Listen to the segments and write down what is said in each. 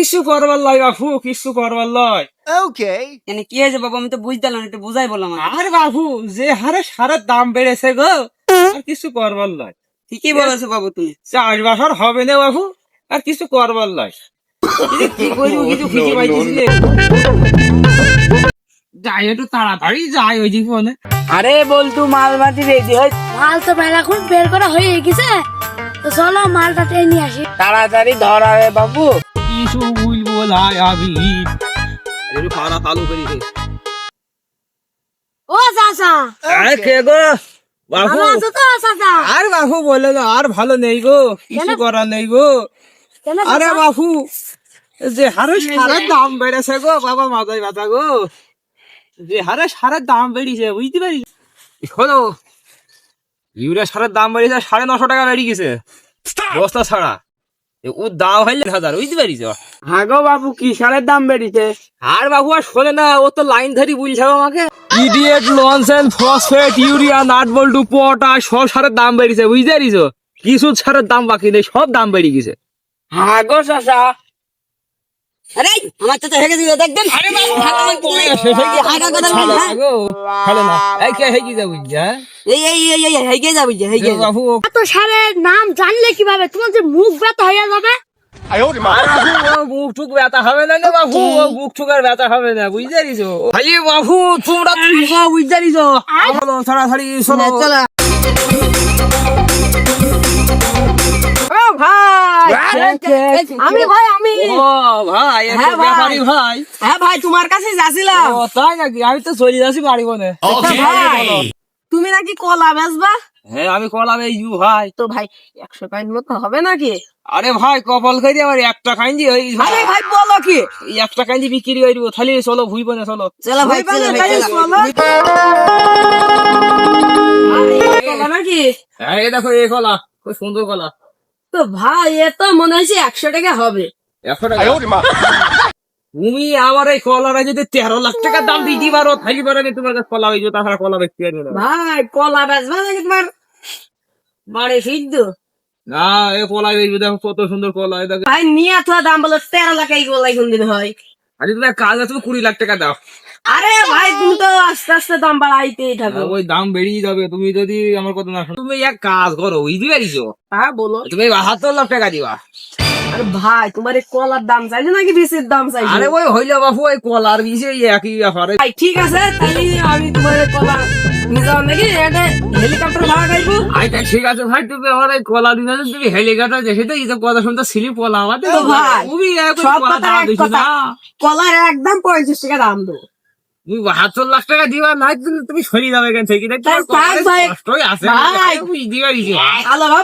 কিছু করবার লয় বাপু কিছু করবার লয়। Okay. এনে কি হয়েছে বাবু আমি তো বুঝতাম না একটু বুঝাই বললাম আর বাবু যে হারে সারের দাম বেড়েছে গো আর কিছু করবার লয়। ঠিকই বলেছ বাবু তুমি। চাষবাস আর হবে না বাবু আর কিছু করবার লয়। কি করব কিছু খুঁজে যাই একটু তাড়াতাড়ি যাই ওই জীবনে আরে বলতু মাল মাটি রেডি হয়। মাল তো বেলা খুব বের করা হয়ে গেছে। তো চলো মালটা টেনে নিয়ে আসি। তাড়াতাড়ি ধরা রে বাবু কিছু বলব লাই আমি। একটু খাওয়া চালু করি। ও চাচা। আরে কে গো? চাচা? আর বাবু বলে না আর ভালো নেই গো কিছু করার নেই গো। আরে বাবু যে হারে সারের দাম বেড়েছে গো বাবা মাথায় ব্যথা গো। যে হারে সারের দাম বেড়েছে বুঝতে পারি শোনো ইউরিয়া সারের দাম বেড়েছে সাড়ে নশো টাকা বেড়ে গেছে। বস্তা ছাড়া। ও দাম হইলে হাজার বুঝতে পারিস? বাবু কি সারের দাম বেড়েছে? আর বাবু আর শোনে না ও তো লাইন ধরি বুঝছে আমাকে। Idiot nonsense phosphate urea potash সব সারের দাম বেড়েছে বুঝতে পারিস? কিছু সারের দাম বাকি নেই সব দাম বেড়ে গেছে। হাগো আমার চাচা হেগে দিবে দেখবেন? আরে বাবা ভালো মন পড়ে না খালে। না এই কে হেগে যাবি নাম জানলে কীভাবে? তোমার যে মুখ ব্যথা হয়ে যাবে? ভাই আমি ভাই আমি। ও ভাই একটা হ্যাঁ, ভাই। ভাই। হ্যাঁ ভাই তোমার কাছে যাচ্ছিলাম। ও তাই নাকি? আমি তো চলে যাচ্ছি বাড়ি বনে। ভাই তুমি নাকি কলা বেচবা? হ্যাঁ আমি এই ইউ ভাই। তো ভাই একশো পয়েন্ট মতো হবে নাকি? আরে ভাই কপাল খাই দিয়ে আমার একটা খাইছি ওই আরে ভাই বলো কি? এই একটা খাইছি বিক্রি করে দিব। তাহলে চলো ভুই বনে চলো। চলো ভাই চলো ভাই চলো। কলা নাকি? হ্যাঁ এই দেখো এই কলা খুব সুন্দর কলা। তো ভাই এ তো মনে হয়েছে একশো টাকা হবে। একশো টাকা? তুমি আমার এই কলাটা যদি তেরো লাখ টাকা দাম দিতে পারো থাকি পারো আমি তোমার কাছে কলা হয়েছে তাছাড়া কলা না। ভাই কলা বেচবা নাকি তোমার বাড়ি সিদ্ধ। না এই কলা বেচবে দেখো কত সুন্দর কলা দেখো। ভাই নিয়ে তো দাম বলো তেরো লাখ এই কলাই কোন দিন হয়? আরে তুমি এক কাজ আছে তুমি কুড়ি লাখ টাকা দাও। আরে ভাই তুমি তো আস্তে আস্তে দাম বাড়াইতেই থাকো। ওই দাম বেরিয়ে যাবে। তুমি যদি আমার কথা না শোনো তুমি এক কাজ করো বুঝতে পারিছো? হ্যাঁ বলো। তুমি বাহাত্তর লাখ টাকা দিবা। আরে ভাই তোমার এই কলার দাম চাইছো নাকি দাম চাইছো? আরে ওই হইলে বাবু ওই কলার একই ব্যাপারে। ভাই ঠিক আছে তাহলে আমি তোমার কলা নিয়ে নাকি? এটা হেলিকপ্টার ভাড়া আচ্ছা ঠিক আছে ভাই তুমি আমার এই কলা দিন তুমি হেলিকপ্টার দেখে তো এইসব কথা শুনতে কলা আমাদের ভাই, তুমি কলার একদম পঁয়ত্রিশ টাকা দাম দেবো।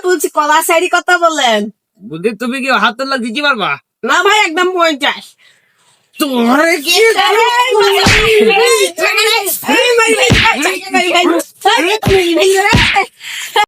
তুমি কলা সাইডি কথা বললেন বুঝলি তুমি কি বাহাত্তর লাখ দিতে পারবা না ভাই একদম পঞ্চাশ তোর কি